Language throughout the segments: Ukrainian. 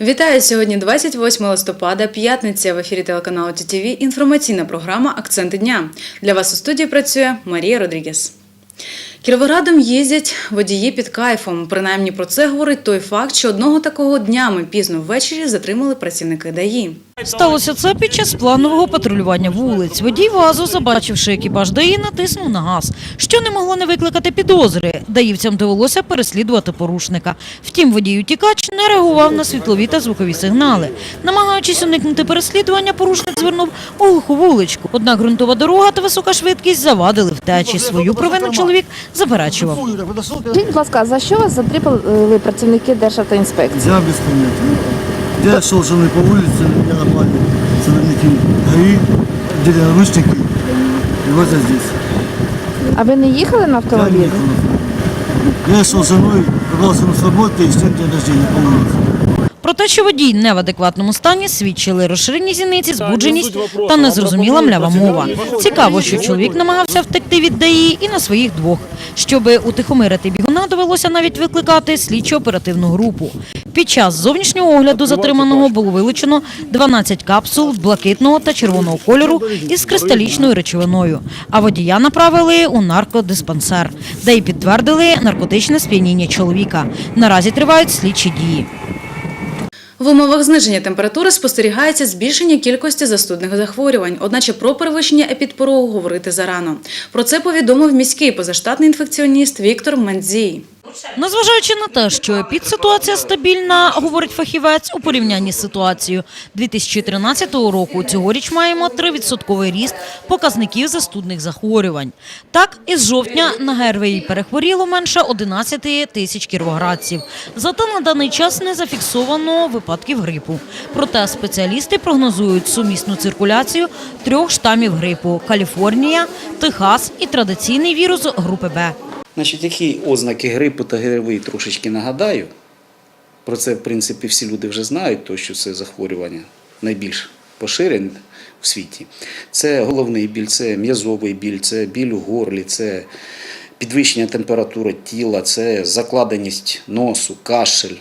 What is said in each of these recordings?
Вітаю сьогодні 28 листопада, п'ятниця в ефірі телеканалу ТіТВ Інформаційна програма Акценти дня. Для вас у студії працює Марія Родрігес. Кіровоградом їздять водії під кайфом. Принаймні про це говорить той факт, що одного такого дня ми пізно ввечері затримали працівники ДАІ. Сталося це під час планового патрулювання вулиць. Водій ВАЗу, забачивши екіпаж ДАІ, натиснув на газ, що не могло не викликати підозри. Даївцям довелося переслідувати порушника. Втім, водій утікач не реагував на світлові та звукові сигнали. Намагаючись уникнути переслідування, порушник звернув у глуху вуличку. Однак ґрунтова дорога та висока швидкість завадили втечі. Свою провину чоловік заперечував. Скажіть, будь ласка, за що вас затримали працівники Державтоінспекції? Я без понятия. Я шел со мной по улице, меня нормально сотрудники ГАИ, дели наручники, и вот я здесь. А ви не їхали на Я автомобілі? не ехал. Я шел за мной, добрался с работы и с день рождения по улице. Про те, що водій не в адекватному стані, свідчили розширені зіниці, збудженість та незрозуміла млява мова. Цікаво, що чоловік намагався втекти від ДАІ і на своїх двох. Щоби утихомирити бігуна, довелося навіть викликати слідчо-оперативну групу. Під час зовнішнього огляду затриманого було вилучено 12 капсул блакитного та червоного кольору із кристалічною речовиною. А водія направили у наркодиспансер, де й підтвердили наркотичне сп'яніння чоловіка. Наразі тривають слідчі дії. В умовах зниження температури спостерігається збільшення кількості застудних захворювань, одначе про перевищення епідпорогу говорити зарано. Про це повідомив міський позаштатний інфекціоніст Віктор Мендзій. Незважаючи на те, що епідситуація стабільна, говорить фахівець, у порівнянні з ситуацією 2013 року, цьогоріч маємо 3% ріст показників застудних захворювань. Так, із жовтня на ГРВІ перехворіло менше 11 тисяч кіровоградців. Зате на даний час не зафіксовано випадків грипу. Проте спеціалісти прогнозують сумісну циркуляцію трьох штамів грипу – Каліфорнія, Техас і традиційний вірус групи Б. Значить, які ознаки грипу та ГРВІ трошечки нагадаю. Про це, в принципі, всі люди вже знають, то що це захворювання найбільш поширене в світі. Це головний біль, це м'язовий біль, це біль у горлі, це підвищення температури тіла, це закладеність носу, кашель.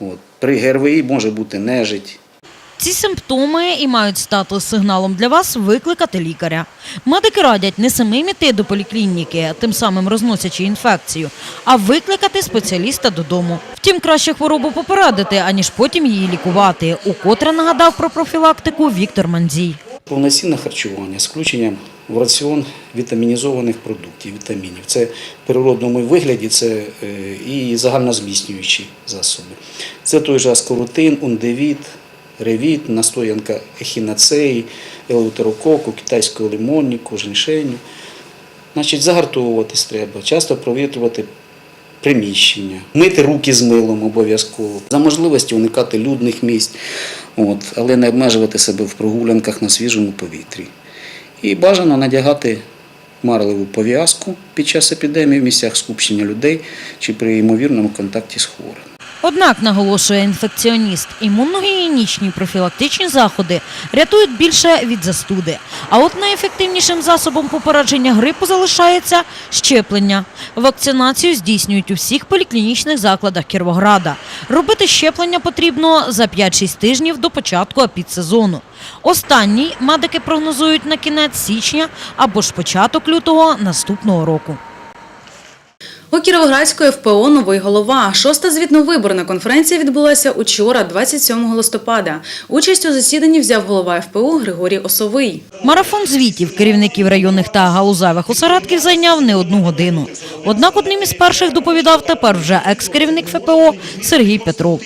От. При ГРВІ може бути нежить, Ці симптоми і мають стати сигналом для вас викликати лікаря. Медики радять не самим іти до поліклініки, тим самим розносячи інфекцію, а викликати спеціаліста додому. Втім, краще хворобу попередити, аніж потім її лікувати. Укотре нагадав про профілактику Віктор Мандзій. Повноцінне харчування з включенням в раціон вітамінізованих продуктів, вітамінів. Це в природному вигляді це е, і загальнозміцнюючі засоби. Це той же аскорутин, ундевіт, ревіт, настоянка ехінацеї, елeuтерококу, китайського лимонніку, женьшеню. Значить, загартовуватись треба, часто провітрювати приміщення, мити руки з милом обов'язково, за можливості уникати людних місць, от, але не обмежувати себе в прогулянках на свіжому повітрі. І бажано надягати марливу пов'язку під час епідемії в місцях скупчення людей чи при ймовірному контакті з хворим. Однак, наголошує інфекціоніст, імуногігієнічні профілактичні заходи рятують більше від застуди. А от найефективнішим засобом попередження грипу залишається щеплення. Вакцинацію здійснюють у всіх поліклінічних закладах Кіровограда. Робити щеплення потрібно за 5-6 тижнів до початку апідсезону. Останній медики прогнозують на кінець січня або ж початок лютого наступного року. У Кіровоградської ФПО новий голова. Шоста звітно-виборна конференція відбулася учора, 27 листопада. Участь у засіданні взяв голова ФПО Григорій Осовий. Марафон звітів керівників районних та галузевих осередків зайняв не одну годину. Однак одним із перших доповідав тепер вже екс-керівник ФПО Сергій Петров.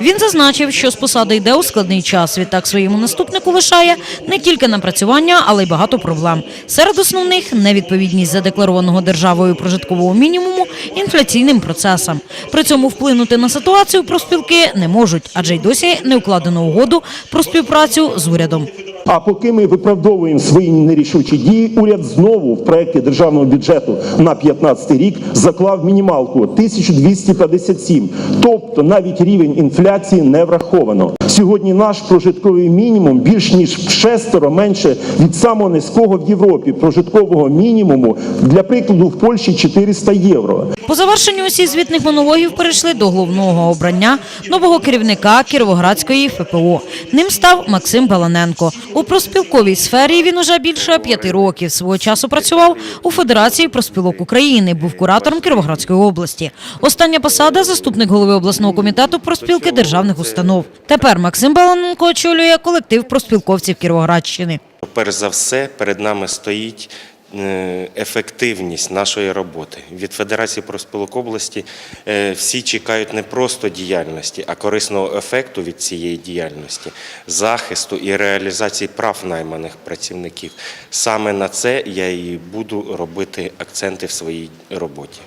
Він зазначив, що з посади йде у складний час. Відтак своєму наступнику лишає не тільки напрацювання, але й багато проблем. Серед основних невідповідність задекларованого державою прожиткового мінімуму інфляційним процесам. При цьому вплинути на ситуацію профспілки не можуть, адже й досі не укладено угоду про співпрацю з урядом. А поки ми виправдовуємо свої нерішучі дії, уряд знову в проєкті державного бюджету на 2015 рік заклав мінімалку 1257. Тобто навіть рівень інфляції не враховано. Сьогодні наш прожитковий мінімум більш ніж в шестеро менше від самого низького в Європі прожиткового мінімуму. Для прикладу, в Польщі 400 євро. По завершенню усіх звітних монологів перейшли до головного обрання нового керівника Кіровоградської ФПО. Ним став Максим Баланенко. У проспілковій сфері він уже більше п'яти років. Свого часу працював у Федерації проспілок України, був куратором Кіровоградської області. Остання посада – заступник голови обласного комітету проспілки державних установ. Тепер Максим Баланенко очолює колектив проспілковців Кіровоградщини. Перш за все, перед нами стоїть ефективність нашої роботи. Від Федерації профспілок області е, всі чекають не просто діяльності, а корисного ефекту від цієї діяльності, захисту і реалізації прав найманих працівників. Саме на це я і буду робити акценти в своїй роботі.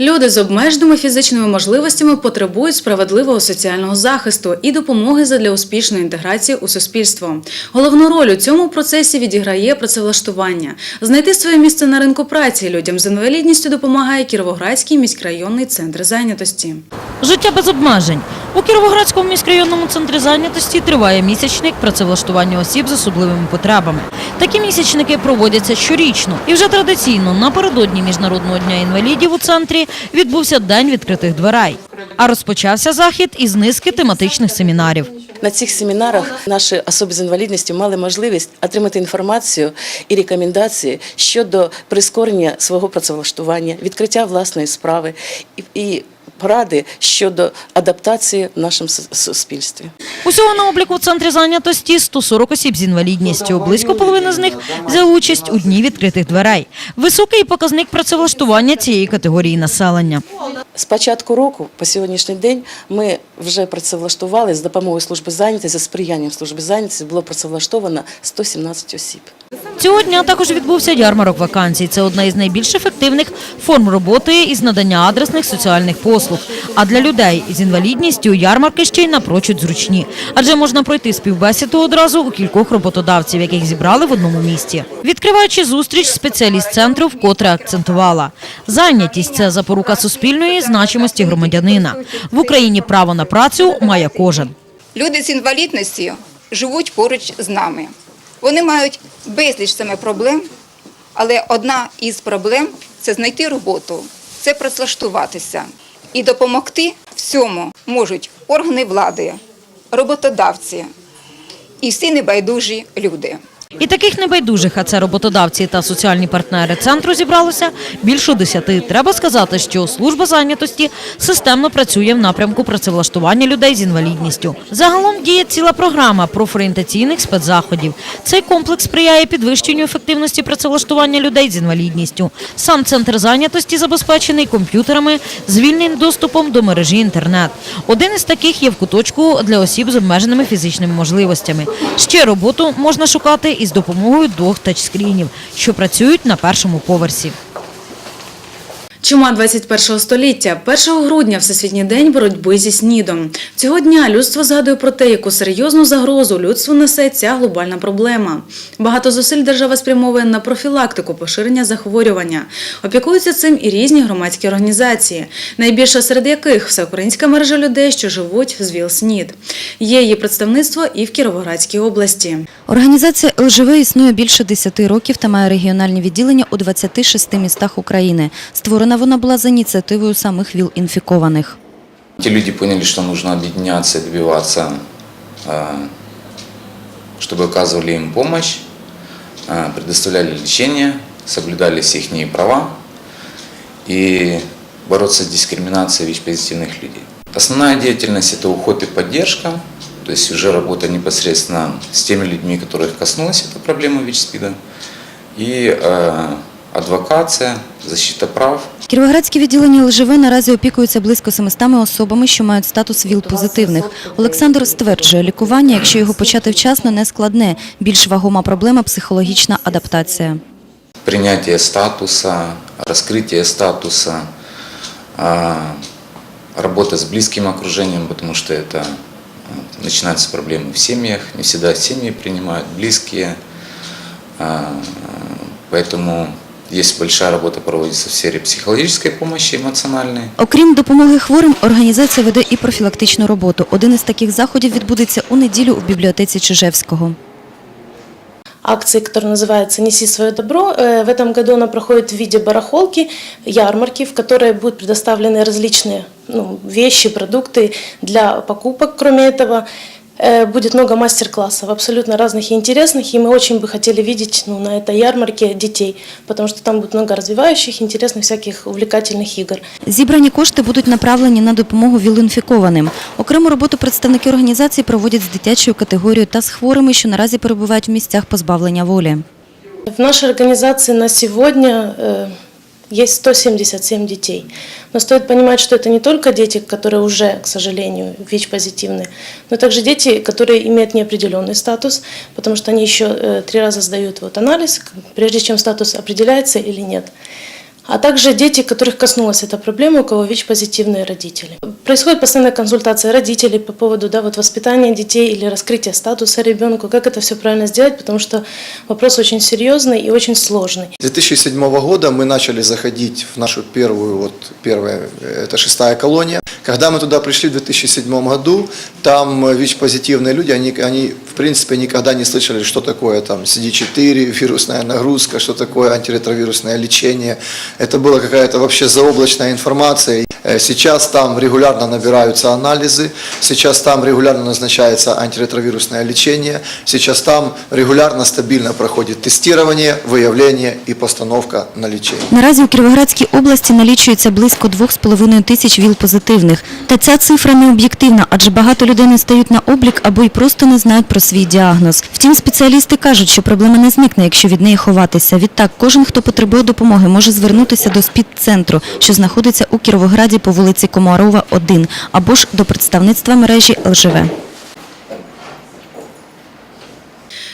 Люди з обмеженими фізичними можливостями потребують справедливого соціального захисту і допомоги задля успішної інтеграції у суспільство. Головну роль у цьому процесі відіграє працевлаштування. Знайти своє місце на ринку праці людям з інвалідністю допомагає Кіровоградський міськрайонний центр зайнятості. Життя без обмежень. У Кіровоградському міськрайонному центрі зайнятості триває місячник працевлаштування осіб з особливими потребами. Такі місячники проводяться щорічно. І вже традиційно напередодні Міжнародного дня інвалідів у центрі відбувся День відкритих дверей. А розпочався захід із низки тематичних семінарів. На цих семінарах наші особи з інвалідністю мали можливість отримати інформацію і рекомендації щодо прискорення свого працевлаштування, відкриття власної справи і, поради щодо адаптації в нашому суспільстві. Усього на обліку в центрі зайнятості 140 осіб з інвалідністю. Близько половини з них взяли участь у дні відкритих дверей. Високий показник працевлаштування цієї категорії населення. З початку року по сьогоднішній день ми вже працевлаштували з допомогою служби зайнятості, за сприянням служби зайнятості було працевлаштовано 117 осіб. Цього дня також відбувся ярмарок вакансій. Це одна із найбільш ефективних форм роботи із надання адресних соціальних послуг. А для людей із інвалідністю ярмарки ще й напрочуд зручні, адже можна пройти співбесіду одразу у кількох роботодавців, яких зібрали в одному місті. Відкриваючи зустріч, спеціаліст центру вкотре акцентувала: зайнятість це запорука суспільної значимості громадянина. В Україні право на працю має кожен. Люди з інвалідністю живуть поруч з нами. Вони мають безліч саме проблем, але одна із проблем це знайти роботу, це працевлаштуватися. І допомогти всьому можуть органи влади, роботодавці і всі небайдужі люди. І таких небайдужих, а це роботодавці та соціальні партнери центру зібралося більше десяти. Треба сказати, що служба зайнятості системно працює в напрямку працевлаштування людей з інвалідністю. Загалом діє ціла програма профорієнтаційних спецзаходів. Цей комплекс сприяє підвищенню ефективності працевлаштування людей з інвалідністю. Сам центр зайнятості забезпечений комп'ютерами з вільним доступом до мережі інтернет. Один із таких є в куточку для осіб з обмеженими фізичними можливостями. Ще роботу можна шукати із допомогою двох тачскрінів, що працюють на першому поверсі. Чума 21 століття, 1 грудня Всесвітній день боротьби зі снідом. Цього дня людство згадує про те, яку серйозну загрозу людству несе ця глобальна проблема. Багато зусиль держава спрямовує на профілактику поширення захворювання. Опікуються цим і різні громадські організації, найбільша серед яких всеукраїнська мережа людей, що живуть з ВІЛ-СНІД. Є її представництво і в Кіровоградській області. Організація ЛЖВ існує більше 10 років та має регіональні відділення у 26 містах України. Створена вона була за ініціативою самих ВІЛ-інфікованих. Те люди поняли, что нужно объединяться, добиваться, э, чтобы оказывали им помощь, э, предоставляли лечение, соблюдались их права и бороться с дискриминацией ВИЧ-позитивных людей. Основная деятельность – это уход и поддержка, то есть уже работа непосредственно с теми людьми, которых коснулась эта проблема ВИЧ-СПИДа, и э, адвокация, защита прав – Кіровоградське відділення ЛЖВ наразі опікується близько 700 особами, що мають статус ВІЛ-позитивних. Олександр стверджує, лікування, якщо його почати вчасно, не складне. Більш вагома проблема – психологічна адаптація. принятие статуса, раскрытие статуса, а, работа с близким окружением, потому что это Вот. Начинаются проблемы в семьях, не всегда семьи принимают, близкие. А, Поэтому есть большая работа проводится в сфере психологической помощи, эмоциональной. Окрім допомоги хворим, організація веде і профілактичну роботу. Один із таких заходів відбудеться у неділю у бібліотеці Чижевського. акции, которая называется «Неси свое добро». Э, В этом году она проходит в виде барахолки, ярмарки, в которой будут предоставлены различные ну, вещи, продукты для покупок. Кроме этого, э, будет много мастер-классов, абсолютно разных и интересных, и мы очень бы хотели видеть ну, на этой ярмарке детей, потому что там будет много развивающих, интересных, всяких увлекательных игр. Зібрані кошти будуть направлені на допомогу віл-інфікованим. Окрему роботу представники організації проводять з дитячою категорією та з хворими, що наразі перебувають в місцях позбавлення волі. В нашей организации на сегодня э, есть 177 детей. Но стоит понимать, что это не только дети, которые уже, к сожалению, ВИЧ-позитивны, но также дети, которые имеют неопределенный статус, потому что они еще э, три раза сдают вот анализ, прежде чем статус определяется или нет. А также дети, которых коснулась эта проблема, у кого ВИЧ-позитивные родители. Происходит постоянная консультация родителей по поводу да, вот воспитания детей или раскрытия статуса ребенку, как это все правильно сделать, потому что вопрос очень серьезный и очень сложный. С 2007 года мы начали заходить в нашу первую, вот первая, это шестая колония. Когда мы туда пришли в 2007 году, там ВИЧ-позитивные люди, они, они в принципе никогда не слышали, что такое там CD4, вирусная нагрузка, что такое антиретровирусное лечение. Это была какая-то вообще заоблачная информация. Э, Сейчас там регулярно набираются анализы, сейчас там регулярно назначается антиретровирусное лечение, сейчас там регулярно, стабильно проходит тестирование, выявление и постановка на лечение. Наразі у Кіровоградській області налічується близько 2,5 тисяч ВІЛ-позитивних. Та ця цифра не об'єктивна, адже багато людей не стають на облік або й просто не знають про свій діагноз. Втім, спеціалісти кажуть, що проблема не зникне, якщо від неї ховатися. Відтак, кожен, хто потребує допомоги, може звернутися до СПІД-центру, що знаходиться у Кіровограді по вулиці Комарова, 1, або ж до представництва мережі ЛЖВ.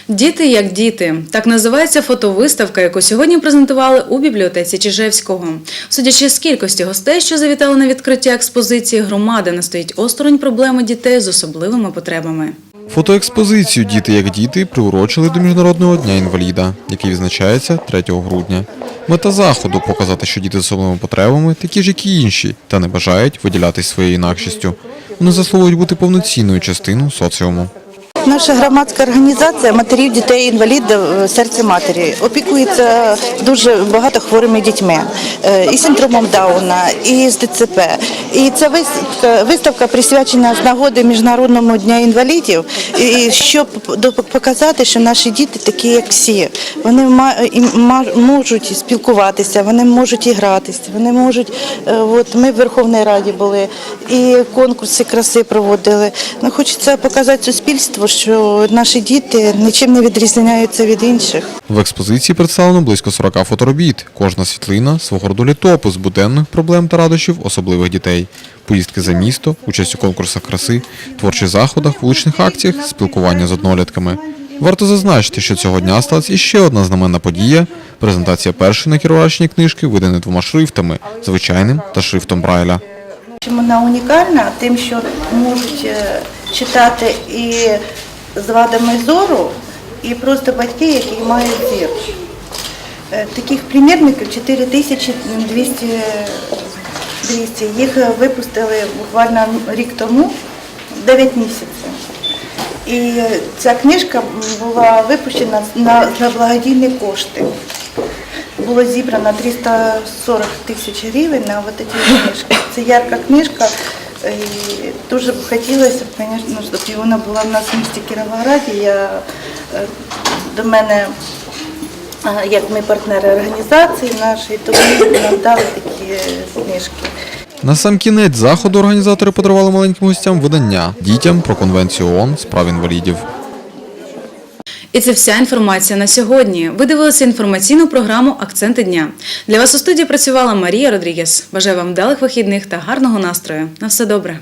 Діти як діти. Так називається фотовиставка, яку сьогодні презентували у бібліотеці Чижевського. Судячи з кількості гостей, що завітали на відкриття експозиції, громада не стоїть осторонь проблеми дітей з особливими потребами. Фотоекспозицію Діти як діти приурочили до Міжнародного дня інваліда, який відзначається 3 грудня. Мета заходу показати, що діти з особливими потребами такі ж, як і інші, та не бажають виділятись своєю інакшістю. Вони заслуговують бути повноцінною частиною соціуму. Наша громадська організація матерів дітей інвалідів е, серця матері опікується дуже багато хворими дітьми е, і синдромом Дауна, і з ДЦП. І ця виставка, виставка присвячена з нагоди Міжнародному дня інвалідів, і щоб показати, що наші діти такі, як всі. Вони ма- можуть спілкуватися, вони можуть і гратися, вони можуть. е, От ми в Верховній Раді були і конкурси краси проводили. Ну, хочеться показати суспільству, що наші діти нічим не відрізняються від інших. В експозиції представлено близько 40 фоторобіт. Кожна світлина свого роду літопис буденних проблем та радощів особливих дітей. Поїздки за місто, участь у конкурсах краси, творчих заходах, вуличних акціях, спілкування з однолітками. Варто зазначити, що цього дня сталася іще одна знаменна подія – презентація першої на Кіровоградщині книжки, виданої двома шрифтами – звичайним та шрифтом Брайля. Вона унікальна, тим, що можуть е, читати і з вадами зору, і просто батьки, які мають зір. Е, Таких примірників 4200 200. Їх е, випустили буквально рік тому, 9 місяців. І е, ця книжка була випущена на, благодійні кошти. Було зібрано 340 тисяч гривень на от ці книжки. Це ярка книжка. І дуже б хотілося, звісно, щоб вона була в нас в місті Кіровограді. Я, е, до мене, е, як ми партнери організації нашої, то вони нам дали такі книжки. На сам кінець заходу організатори подарували маленьким гостям видання дітям про конвенцію ООН з прав інвалідів. І це вся інформація на сьогодні. Ви дивилися інформаційну програму Акценти дня. Для вас у студії працювала Марія Родрігес. Бажаю вам вдалих вихідних та гарного настрою. На все добре.